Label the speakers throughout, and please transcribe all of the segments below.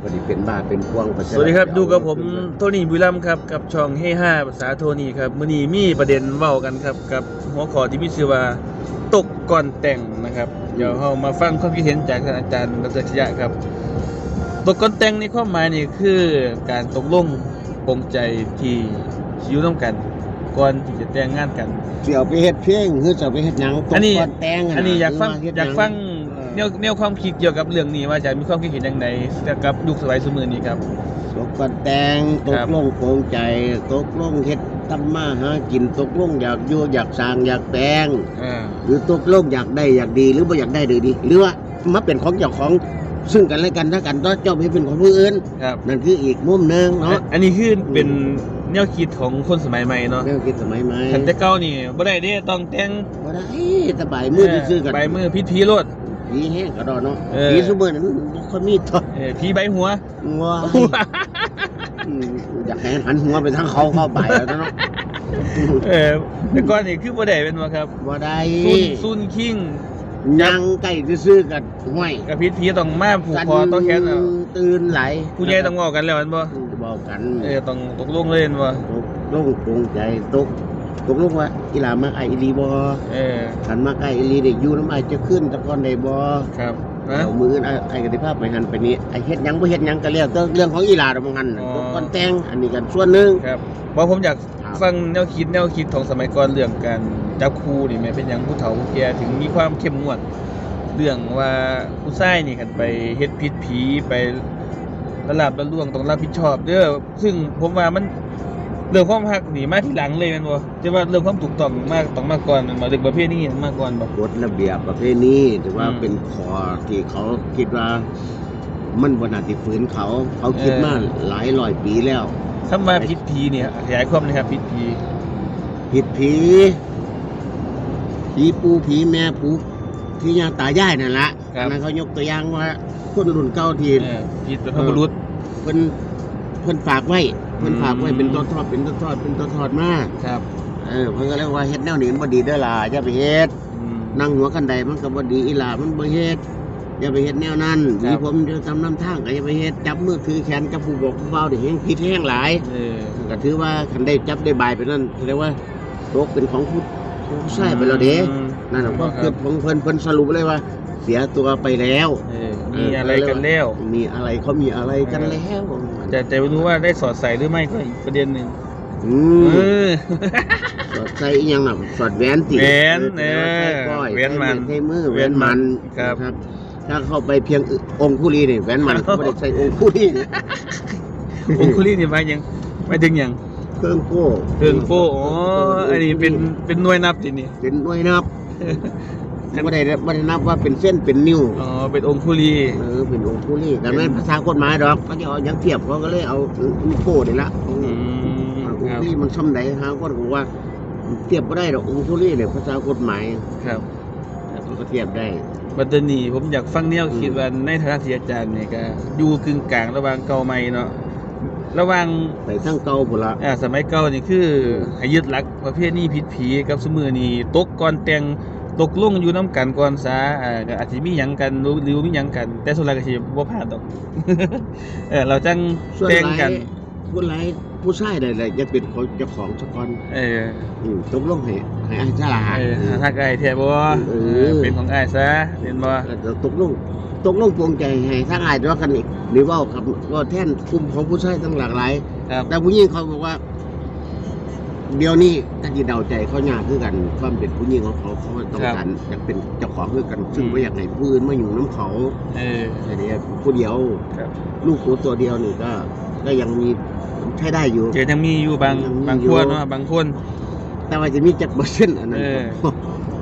Speaker 1: พอดีเป็นบ้าเป็นพวงไป
Speaker 2: สวัสดีครับดูกับผมโทนี่บุรีรัมย์ครับกับช่องเฮห้าภาษาโทนี่ครับมื้อนี้มีประเด็นเว้ากันครับกับหัวข้อที่มีชื่อว่าตกก่อนแต่งนะครับเดี๋ยวเรามาฟังความคิดเห็นจากท่านอาจารย์ดรชยะครับ ตกก่อนแต่งในความหมายนี่คือการตกลงปรงใจที่สิอยู่ร่วมกันก่อนที่จะแต่งงานกัน
Speaker 1: เสี่ยวไปเฮ็ดเพลงหรือจะไปเฮ็ดหยังตก
Speaker 2: อันนี้
Speaker 1: ก่อนแต่งะ
Speaker 2: อันนี้อยากฟัง
Speaker 1: หรืว่เฮ็ดห
Speaker 2: อยากฟัง
Speaker 1: เอ
Speaker 2: แน
Speaker 1: อ
Speaker 2: วแนวความคิดเกี่ยวกับเรื่องนี้ว่าจะมีความคิดเห็นอย่างไรกับยุคสมัยสมัยนี้ครับ
Speaker 1: ตกก่อนแต่งต
Speaker 2: ครั
Speaker 1: ก
Speaker 2: บ
Speaker 1: ลงโปรงใจ ตกลงเฮ็ดทำมาหากินตกลงอยากอยู่อยากสร้างอยากแปลง
Speaker 2: อ่า
Speaker 1: หรือตกลงอยากได้อยากดีหรือบ่อยากได้เลยดี หรือว่ามาเป็นของเจ้าของซึ่งกันและกันถ้ากันต้องเจ้าไม่เป็นของผู้อื่น
Speaker 2: ครับ
Speaker 1: นั่นคืออีกมุมหนึงเนาะ
Speaker 2: อันนี้คือเป็นแนวคิดของคนสมัยใหม่เนาะ
Speaker 1: แนวคิดสมัยใหม่
Speaker 2: คันแต่เก่านี่บ่ได้เด้ต้องแต่ง
Speaker 1: บ่ได้สบายมือซื่อๆกัน
Speaker 2: ใบมือพิษผีโลด
Speaker 1: ผีแห้งกระดอนเนาะ
Speaker 2: เออ
Speaker 1: ผีซุมื้อนั้นบ่ค่อยมีตัว
Speaker 2: เออผีใบหัว
Speaker 1: งัวอืมอยากให้หันหัวไปทางเขาเข้าไปแล้วเนาะ
Speaker 2: เออแต่ก่อนนี่คือบ่ได้เป็นว่าครับ
Speaker 1: บ่ได้
Speaker 2: ซุนซุนคิง
Speaker 1: ยังใกล้ซื่อๆกันห้วย
Speaker 2: กับพิษผีต้องมาผูกคอต้องแขนเอา
Speaker 1: ตื่นไหล
Speaker 2: ผู้ใหญ่ต้องเว้ากันแล้วแม่นบ่
Speaker 1: บอกกัน
Speaker 2: เออต้องตกลงเลยแม่นบ่
Speaker 1: ตกลงปรงใจตกตกลงว่า อีหลามักไออีหลีบ่
Speaker 2: เออ
Speaker 1: ขันมักไออีหลีได้อยู่น้ำไอจะขึ้นแตะกอนได้บ่
Speaker 2: ครับนะ
Speaker 1: เอามืออื่นไอ้ไอ้ก็ได้ภาพไปหันไปนี้ไอเฮ็ดหยังบ่เฮ็ดหยังก็แล้วแต่เรื่องของอีหลาดอกมันหันน่ะตกก่อนแต่งอันนี้กันส่วนหนึง
Speaker 2: ครับเพราะผมอยาก
Speaker 1: ครับ
Speaker 2: ฟังแนวคิดแนวคิดของสมัยก่อนเรื่องการจับคู่นี่แม่เป็นหยังผู้เฒ่าผู้แก่ถึงมีความเข้มงวด เรื่องว่าผู้ชายนี่คันไปเฮ็ดผิดผีไปละลาบละล่วงต้องรับผิดชอบเด้อซึ่งผมว่ามัน เรื่องความรักนี่มาทีหลังเลยแม่นบ่จะว่าเรื่องความถูกต้องมากต้องมาก่อนแม่นบ่เรื่องประเภทนี้มาก่อนบ่
Speaker 1: กฎระเบียบประเภทนี้ถือว่า
Speaker 2: อืม
Speaker 1: เป็นข้อที่เขาคิดว่า มันบ่น่าสิฝืนเขา เขาคิด
Speaker 2: เออ
Speaker 1: มาหลายร้อยปีแล้ว
Speaker 2: คำว่าผิดผีเนี่ยขยายความหนะครับผิดผี
Speaker 1: ผิดผีผีปูผีแม่ปูที่ยาตายายนั่นละอันนั้นเขายกตัวอย่างว่าคนรุ่นเก่าที่
Speaker 2: เออผิดเป็นพระบุรุษ
Speaker 1: เพิ่นเพิ่นฝากไว้ เพิ่นฝากไว้
Speaker 2: อืม
Speaker 1: เป็นตอนทอดเป็นตอนทอดเป็นตอนทอดมา
Speaker 2: ครับ
Speaker 1: เออเพิ่นก็เรียกว่าเฮ็ดแนวนี้มันบ่ดีเด้อล่ะอย่าไปเฮ็ด
Speaker 2: อืม
Speaker 1: นั่งหัวกันใดมันก็บ่ดีอีหล่ามันบ่เฮ็ดอย่าไปเฮ็ดแนวนั้น
Speaker 2: ครับ
Speaker 1: มีผมเดี๋ยวทำน้ำทางก็อย่าไปเฮ็ดจับมือถือแขนกับผู้บอกผู้เฝ้าได้แฮงผิดแฮงหลาย
Speaker 2: เออ
Speaker 1: ก็ถือว่าคันได้จับได้บายไปนั่นเรียกว่าตกเป็นของผู้ผู้ชายไปแล้วเด้
Speaker 2: อืม
Speaker 1: นั่นน่ะก็
Speaker 2: ค
Speaker 1: คือ
Speaker 2: รับ
Speaker 1: ของเพิ่นเพิ่นสรุปเลยว่า เสียตัวไปแล้ว
Speaker 2: เออมีอะไรกันแล้ว
Speaker 1: มีอะไรเขามีอะไรกันแล้ว
Speaker 2: แต่แต่ไม่รู้ว่าได้สอดใส่หรือไม่ก็อีกประเด็นหนึ่ง
Speaker 1: อื
Speaker 2: เอ
Speaker 1: ม
Speaker 2: อ
Speaker 1: สอดใส่อีหยังน่ะสอดแหวนติ
Speaker 2: แหวน
Speaker 1: เออ
Speaker 2: เออ
Speaker 1: ใส่ก้อย
Speaker 2: แหวนมัน
Speaker 1: ใส่มือแหวนมัน
Speaker 2: ครับ
Speaker 1: นะถ้าเข้าไปเพียงองค์คุลีนี่แหวนมันเขาไม่ได้ใส่องค์คุลีนี่
Speaker 2: องคุลีนี่หมายยังหมายถึงหยัง
Speaker 1: เครื่องโก้
Speaker 2: เครื่องโป้อ๋ออันนี้เป็นเป็นหน่วยนับดินี่
Speaker 1: เป็นหน่วยนับ ไม่ได้ไม่ได้นับว่าเป็นเส้นเป็นนิ้ว
Speaker 2: อ๋อเป็นองคุลี
Speaker 1: เออเป็นองค์คุลีแต่ไม่ภาษากฎหมายดอกเขาจะเอาหยังเทียบเขาก็เลยเอาลูกโก้นี่ละ
Speaker 2: อืม
Speaker 1: อง
Speaker 2: ครับ
Speaker 1: คุลีมันช่ำไหนฮะก็บอกว่าเทียบไม่ได้ดอกองคุลีเนี่ยภาษากฎหมาย
Speaker 2: ครับ
Speaker 1: มันก็เทียบได้
Speaker 2: บัดเดยวนี้ผมอยากฟังแนวคิดว่าในฐานะที่อาจารย์เนี่ยก็อยู่กึ่งกลางระหว่างเก่าใหม่เนาะระหว่าง
Speaker 1: ไปทั้งเก่าพุ่นละ
Speaker 2: อ่าสมัยเก่านี่คือให้ยึดหลักประเภทนี้ผิดผีกับสมือนี่ตกก่อนแต่ง ตกลงอยู่น้กันก่อนซะอ่าก็อาจจะมีหยังกันรู้หรือมีหยังกัน แต่ส่วนใหญ่ก็สิบ่พลาดดอกเออเราจัง
Speaker 1: ส่วน
Speaker 2: แต่ง
Speaker 1: หลาย
Speaker 2: กัน
Speaker 1: ผู้หลายผู้ชายใดๆจะเป็นของเจ้าของสกอน
Speaker 2: เออ
Speaker 1: อืมตกลงให้ให้อาจารย์
Speaker 2: เออถ้าไกลแท้บ่
Speaker 1: เออ
Speaker 2: เออเป็นของอ้ายซะเห็นบ่
Speaker 1: แล้วตกลงตกลงปวงใจให้ทั้งอายด้วยกันอีกหรือว่ากับว่าแท่นกลุ่มของผู้ชายทั้งหลากหลาย
Speaker 2: ครับ
Speaker 1: แต่ผู้หญิงเขาบอกว่า เดี๋ยวนี้ถ้าจีเดาใจเขายากคือกันความเป็นผู้หญิงของเขาเขาต้องการอยากเป็นเจ้าของคือกัน ซึ่งไม่อยากให้ผู้อื่นมาอยู่น้ำเขา
Speaker 2: เออ
Speaker 1: แต่เดียวผู้เดียว
Speaker 2: ครับ
Speaker 1: ลูกกูตัวเดียวนี่ก็ก็ยังมีใช้ได้อยู่
Speaker 2: เจอยังมีอยู่บาง
Speaker 1: ยังมี
Speaker 2: บาง
Speaker 1: อยู่
Speaker 2: คนเนาะบางคน
Speaker 1: แต่ว่าจะมีจักเปอร์เซ็นต์อันนั้น
Speaker 2: เออ
Speaker 1: ก็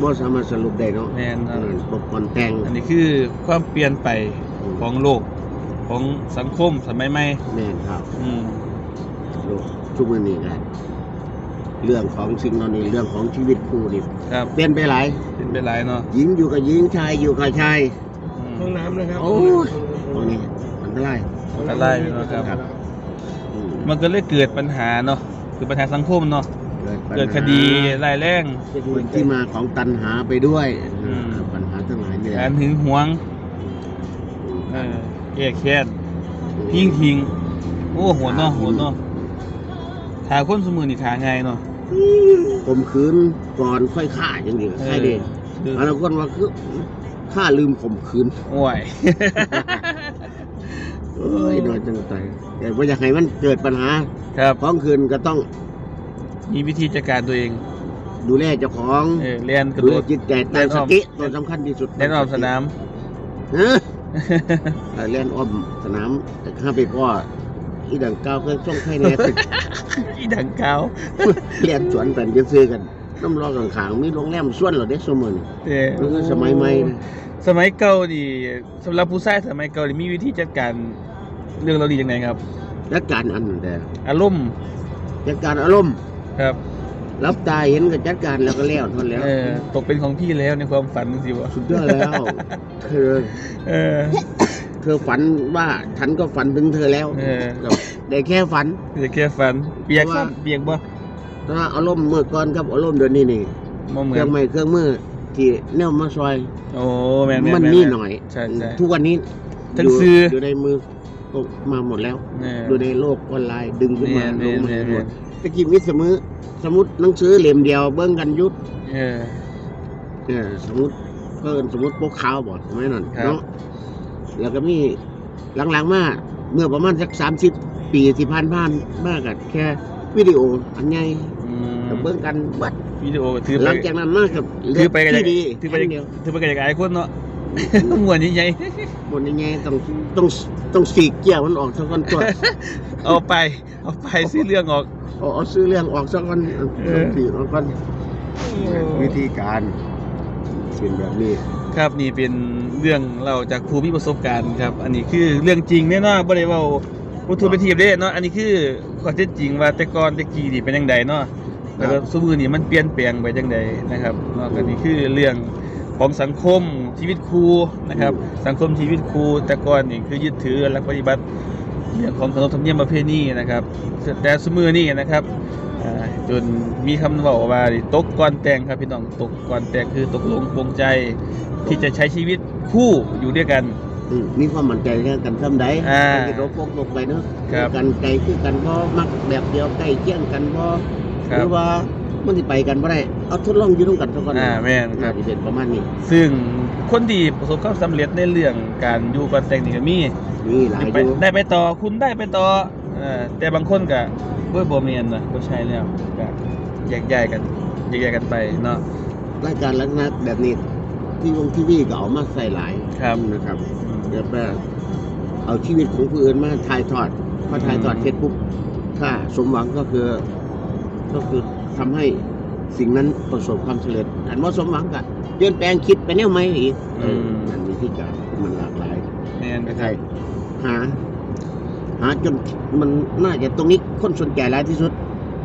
Speaker 1: บ่สามารถสรุปได้เนาะ
Speaker 2: แม่น
Speaker 1: เอ
Speaker 2: เนาะ
Speaker 1: อตกก่อนแต่ง
Speaker 2: อันนี้คือความเปลี่ยนไปของโลกของสังคมสมัยใหม่
Speaker 1: แม่นครับ
Speaker 2: อืม
Speaker 1: โลกทุกวันนี้กัน เรื่องของสิ่งเหล่านี้เรื่องของชีวิตคู่นี่
Speaker 2: ครับ
Speaker 1: เปลี่ยนไปหลาย
Speaker 2: เป็นไปหลายเนาะ
Speaker 1: หญิงอยู่กับหญิงชายอยู่กับชาย
Speaker 2: อืม
Speaker 3: ห้องน้ำนะครับ
Speaker 1: โอ้ยตรงนี้อันตราย
Speaker 2: อันตรายเนาะครับ
Speaker 1: ครับอืม
Speaker 2: มันก็เลยเกิดปัญหาเนาะคือปัญหาสังคมเนาะ
Speaker 1: ปัญหา
Speaker 2: เกิดคดีรายแรง
Speaker 1: เป็นที่มาของตัณหาไปด้วย
Speaker 2: อืม
Speaker 1: ปัญหาทั้งหลายเนี่ย
Speaker 2: การหึงหวงเออแก้แค้นยิงทิ้งโอ้โหดเนาะโหดเนาะขาคนสมือนี่ขาไงายเนาะ
Speaker 1: ข่มขืนก่อนค่อยฆ่าอย่างเดียวใช่ดิ
Speaker 2: เออ
Speaker 1: บางคนว่าคือฆ่าลืมข่มขืน
Speaker 2: โอ้ย
Speaker 1: เอ้ยโดยจังใจแต่ว่าอยากให้มันเกิดปัญหา
Speaker 2: ครับ
Speaker 1: ของคืนก็ต้อง
Speaker 2: มีวิธีจัดการตัวเอง
Speaker 1: ดูแลเจ้าของ
Speaker 2: เออเรียนกระ
Speaker 1: ดู
Speaker 2: โด
Speaker 1: แล
Speaker 2: ด
Speaker 1: จิตใจ
Speaker 2: เล่
Speaker 1: ตั้ง
Speaker 2: นอ้
Speaker 1: ส
Speaker 2: อม
Speaker 1: ติตัวสำคัญที่สุด
Speaker 2: เล่นรอบสนาม
Speaker 1: ฮะเออเล่นอ้อมสนามแต่ข้าไปพ่อ อีดังเก้าวเคยส่งไข่แน่ตึก
Speaker 2: อีดังเกา
Speaker 1: เรียนสวนกันจะซื้อกันน้ำรอกังขางๆมีโรงแรมส่วนเหรอเด็กสมัยนี้
Speaker 2: เออ
Speaker 1: มันคือสมัยใหม่นะ
Speaker 2: สมัยเก่านี่สำหรับผู้ชายสมัยเก่านี่มีวิธีจัดการเรื่องเราดียังไงครับ
Speaker 1: จัดการอันนั้นแต่
Speaker 2: อารมณ์
Speaker 1: จัดการอารมณ์
Speaker 2: ครับ
Speaker 1: รับตาเห็นก็จัดการแล้วก็แล้วเทานนแล้ว
Speaker 2: เออตกเป็นของพี่แล้วในความฝันสิวะ
Speaker 1: สุดยอดแล้วเธอ
Speaker 2: เออ
Speaker 1: เธอฝันว่าฉันก็ฝันถึงเธอแล้ว
Speaker 2: เออ
Speaker 1: ได้แค่ฝัน
Speaker 2: จะแค่ฝัน เปียก
Speaker 1: เพราะว่า
Speaker 2: เปียกบ่
Speaker 1: ถ้าอารมณ์เมื่อก่อนกับอารมณ์เดี๋ยวนี้นี่
Speaker 2: บ่เหมื
Speaker 1: เค
Speaker 2: อ
Speaker 1: รื่อนงไม้เครื่องมือที่แนวมาซอย
Speaker 2: โอ้แม่นแม่น
Speaker 1: มัน
Speaker 2: แม่น
Speaker 1: นี่
Speaker 2: แม่
Speaker 1: หน่อย
Speaker 2: ใช่ใช่
Speaker 1: ทุกวันนี้
Speaker 2: ทั้ง
Speaker 1: ยู่
Speaker 2: ซื้อ
Speaker 1: อ ยู่ในมือตกมาหมดแล้ว
Speaker 2: เออ
Speaker 1: อยู่ในโลกออนไลน์ดึงขึ้นมา
Speaker 2: แม่
Speaker 1: ล
Speaker 2: น
Speaker 1: งมา
Speaker 2: แม่น
Speaker 1: หม
Speaker 2: แม่
Speaker 1: ด
Speaker 2: น
Speaker 1: ตะกี้มิตรเสมอสมุดหนังสือเล่มเดียวเบิ้งกันยุด
Speaker 2: เออ
Speaker 1: เออสมุดเพิ่นสมุดปกขาวบ่สมัยนั้น
Speaker 2: ครับ
Speaker 1: เนาะ แล้วก็มีหลังๆมาเมื่อประมาณสักสามสิบปีที่ผ่านผ่านๆมากับแค่วิดีโออันใหญ่
Speaker 2: อืม
Speaker 1: กับเบิ้งกันวัด
Speaker 2: วิดีโอถือไป
Speaker 1: หลังจากนั้นมากับ
Speaker 2: ถือไปก็จะ
Speaker 1: ที่ดี
Speaker 2: ถือไป
Speaker 1: อันเดียว
Speaker 2: ถือไปก็จะกลายคนเนาะมวนใหญ่
Speaker 1: บนใหญ่ๆต้องต้องต้องสีกเกี่ยวมันออกสักคนตัว
Speaker 2: ๆเอาไป เอาไปซื้อเรื่องออก
Speaker 1: เอาเอาซื้อเรื่องออกสักคน
Speaker 2: เออ
Speaker 1: สีออกก่อนวิธีการ เป็นแบบนี้
Speaker 2: ครับนี่เป็นเรื่องเราจากครูมีประสบการณ์ครับ อันนี้คือเรื่องจริงแน่นอนบ่ได้เว้าวัตถุไปเทียบเด้เนาะอันนี้คือข้อเท็จจริงว่าแต่ก่อนแต่กี้นี่เป็นจังไดเนาะแล้วก็สมือนี่มันเปลี่ยนแปลงไปจังไดนะครับเนาะก็นี่คือเรื่องของสังคมชีวิตครูนะครับ สังคมชีวิตครูแต่ก่อนนี่คือยึดถือหลักปฏิบัติเรื่องของขนบธรรมเนียมประเพณีนะครับแต่สมือนี่นะครับอ่า จนมีคำบอกว่าตกก่อนแต่งครับพี่น้องตกก่อนแต่งคือตกลงปรงใจที่จะใช้ชีวิตคู่อยู่ด้วยกัน
Speaker 1: อืมมีความมั่นใจเรื่องกันซ้ำใด
Speaker 2: อ่า
Speaker 1: ไม่ได้รบพกลงไปเนาะ
Speaker 2: ครับ
Speaker 1: กันไกลคือกันบ่มักแบบเดียวใกล้เคียงกันบ่
Speaker 2: ค
Speaker 1: ห
Speaker 2: รั
Speaker 1: รื
Speaker 2: บ
Speaker 1: อว่ามันสิไปกันบ่ได้เอาทดลองอยู่ร่วมกันสักคน
Speaker 2: อ่าแม่นค
Speaker 1: น่า
Speaker 2: รับ
Speaker 1: จะเป็นประมาณนี้
Speaker 2: ซึ่งคนที่ประสบความสำเร็จในเรื่องการอยู่ก่อนแต่งนี่ก็มี
Speaker 1: มีหลาย
Speaker 2: ไป
Speaker 1: อยู่
Speaker 2: ได้ไปต่อคุณได้ไปต่อเออแต่บางคนก็ เบ่บ่แม่นนะบ่ใช่แล้วก็แยกย้ายกันแยกย้ายกันไปเนาะ
Speaker 1: รายการลักษณะแบบนี้ที่วงทีวีก็เอามาใส่หลาย
Speaker 2: ครับ
Speaker 1: นะครับเดี๋ยวไปเอาชีวิตของผู้อื่นมาถ่ายทอดพอถ่ายทอดเสร็จปุ๊บถ้าสมหวังก็คือ ก็คือทำให้สิ่งนั้นประสบความสำเร็จอันว่าสมหวังก็เปลี่ยนแปลงคิดไปแนวใหม่อีก
Speaker 2: อืม
Speaker 1: นั่นวิธีการมันหลากหลาย
Speaker 2: แม่นนะค
Speaker 1: ใช่
Speaker 2: รับ
Speaker 1: หา หาจนมันน่าจะตรงนี้คนสนใจหลายที่สุด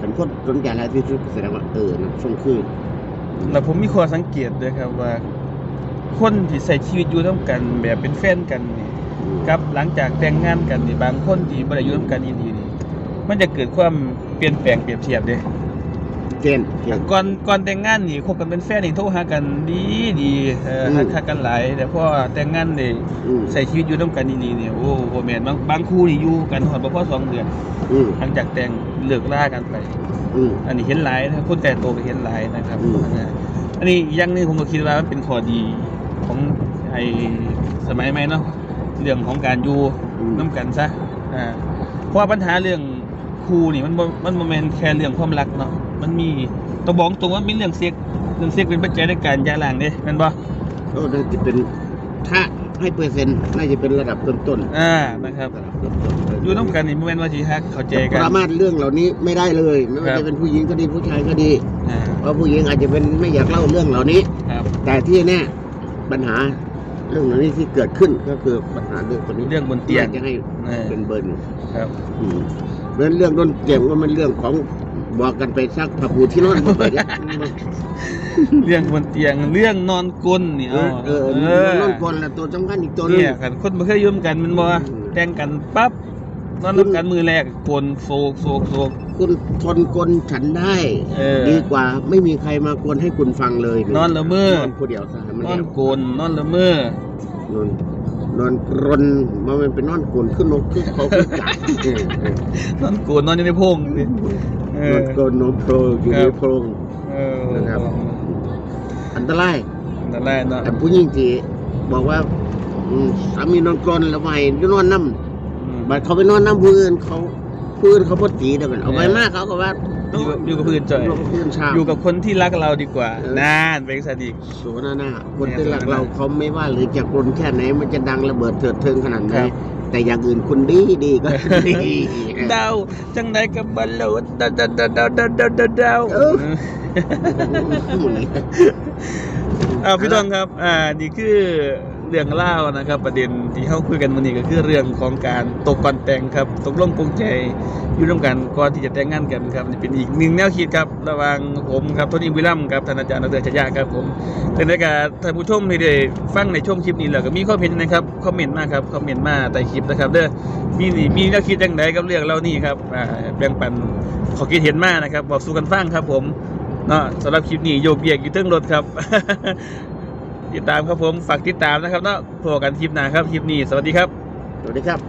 Speaker 1: ฉันคนสนใจหลายที่สุดแสดงว่าเออนะส่งคืน
Speaker 2: แล้วผมมีข้อสังเกตด้วยครับว่า คนที่ใส่ชีวิตอยู่ร่วมกันแบบเป็นแฟนกันนี่ครับหลังจากแต่งงานกันนี่บางคนที่บ่ได้อยู่ร่วมกันอีหลีนี่มันจะเกิดความเปลี่ยนแปลงเปรียบเทียบเด้
Speaker 1: เช่นเช่น
Speaker 2: ก่อนก่อนแต่งงานนี่คบกันเป็นแฟนนี่โทรหากันดีดีเออ
Speaker 1: อืม
Speaker 2: ฮักฮักกันหลายแต่พอแต่งงานนี่
Speaker 1: อืม
Speaker 2: ใช้ชีวิตอยู่ร่วมกันอีหลีนี่โอ้บ่แม่นบางบางคู่นี่อยู่กันฮอดบ่พอสองเดือน
Speaker 1: อืม
Speaker 2: หลังจากแต่งเลิกลากันไป
Speaker 1: อืม
Speaker 2: อันนี้เห็นหลายนะคนแต่โตก็เห็นหลายนะครับ
Speaker 1: อืม
Speaker 2: นะอันนี้อีกอย่างหนึงผมก็คิดว่ามันเป็นข้อดีของไอ้สมัยใหม่เนาะเรื่องของการอยู่
Speaker 1: อืม
Speaker 2: น้ำกันซะอ่าเพราะว่าปัญหาเรื่องครูนี่มันบ่มันบ่แม่นแค่เรื่องความรักเนาะ มันมีต้องบอกตรงว่ามีเรื่องเซ็กเรื่องเซ็กเป็นปัจจัยในการหย่าร้างเด้แม่นบ่
Speaker 1: ก็น่าจะเป็นถ้าให้เปอร์เซ็นต์น่าจะเป็นระดับต้นๆ
Speaker 2: อ่านะครับ
Speaker 1: ระดับต้นๆ
Speaker 2: อยู่น้ำกันนี่บ่แม่นว่าสิฮักเข้าใจ
Speaker 1: ป
Speaker 2: กัน
Speaker 1: รามาสเรื่องเหล่านี้ไม่ได้เลยไม่ว่า
Speaker 2: ครับ
Speaker 1: จะเป็นผู้หญิงก็ดีผู้ชายก็ดี
Speaker 2: อ่า
Speaker 1: เพราะผู้หญิงอาจจะเป็นไม่อยากเล่าเรื่องเหล่านี้
Speaker 2: ครับ
Speaker 1: แต่ที่แน่ปัญหาเรื่องเหล่านี้ที่เกิดขึ้นก็คือปัญหาเรื่องคนนี้
Speaker 2: เรื่องบนเตียง
Speaker 1: น่าจะให้
Speaker 2: เออ
Speaker 1: เป็นเบอร์หนึ่ง
Speaker 2: ครับ
Speaker 1: อืมเพราะฉะนั้นเรื่องต้นเตียงว่ามันเรื่องของ บอกกันไปซักผ้าปูที่นอนบ่ไปเนี่ย
Speaker 2: เรื่องบนเตียงเรื่องนอนกลนนี่
Speaker 1: เอ
Speaker 2: เอา
Speaker 1: อเออมันนอนกลนแหละตัวสำคัญอีกตัวหนึง
Speaker 2: เนี่ยคันคนบ่เคยอยู่ร่วมกันแมันบ่
Speaker 1: อืม
Speaker 2: แต่งกันปั๊บนอนร่วมกันมือแรกกลนโศกโศกโศก
Speaker 1: คุณทนกลฉันได้
Speaker 2: เออ
Speaker 1: ดีกว่าไม่มีใครมากวนให้คุณฟังเลย
Speaker 2: นอนละเมอ
Speaker 1: นอนผู้เดียวซะให้มัน
Speaker 2: นอ
Speaker 1: แล้
Speaker 2: น
Speaker 1: ว
Speaker 2: โกนนอนละเมอน
Speaker 1: อนนอนกรนมันมันเป็นนอนกลนขึ้นนกคือเขาคือกัด
Speaker 2: นอนโกนนอนอยู่ในโพรงดิ เอน
Speaker 1: อ
Speaker 2: อน
Speaker 1: กรนนอนโพรงอยู่
Speaker 2: ครั
Speaker 1: ใน
Speaker 2: บ
Speaker 1: โพรง
Speaker 2: เออ
Speaker 1: นะครับ อันตราย
Speaker 2: นั่นแหละเนาะ
Speaker 1: แต่ผู้หญิงที่บอกว่าอืมสามีนอนกรนแล้วไม่ให้นอนน้ำ
Speaker 2: อืม
Speaker 1: บัดเขาไปนอนน้ำผู้อื่นเขาผู้อื่นเขาบ่ตีเดี๋ยวกันเอาไปมากเขาก็ว่า
Speaker 2: อยู่กับอยู่กับผู้อื่นจ่อย
Speaker 1: อยู่กับผู้อื่นชาว
Speaker 2: อยู่กับคนที่รักเราดีกว่า
Speaker 1: เออ
Speaker 2: นานเป็นสัตว์อีก
Speaker 1: โสนาหน้าคนที่รักเราเขาไม่ว่าหรือจะกลนแค่ไหนมันจะดังระเบิดเถิดเทิงขนาดไหน
Speaker 2: ครับ
Speaker 1: แต่อย่างอื่นคุณดีดีก็ดี
Speaker 2: ดาวจังไดกับบอลลูนดาวดาวดาวดาวดาวดาวดาวดาว
Speaker 1: เออ
Speaker 2: อ้าวพี่ต้องครับ อ่านี่คือ เรื่องเล่านะครับ ประเด็นที่เขาคุยกันวันนี้ก็คือเรื่องของการตกก่อนแต่งครับ ตกลงปรงใจอยู่ร่วมกันก่อนที่จะแต่งงานกันครับนี่เป็นอีกหนึ่งแนวคิดครับระหว่างผมครับโทนี่วิลัมครับท่านอาจารย์ดรชยาครับผมเป็นรายการท่านผู้ชมที่ได้ฟังในช่วงคลิปนี้แล้วก็มีข้อเห็นนะครับคอมเมนต์มาครับคอมเมนต์มาใต้คลิปนะครับเด้อมีมีแนวคิดจังไดกับเรื่องเรานี่ครับแบ่งปันขอคิดเห็นมากนะครับบอกสู่กันฟังครับผมเนาะสำหรับคลิปนี้โยกเบียกอยู่เทิงรถครับ ติดตามครับผมฝากติดตามนะครับเนาะพบกันคลิปหน้าครับคลิปนี้สวัสดีครับ
Speaker 1: สวัสดีครับ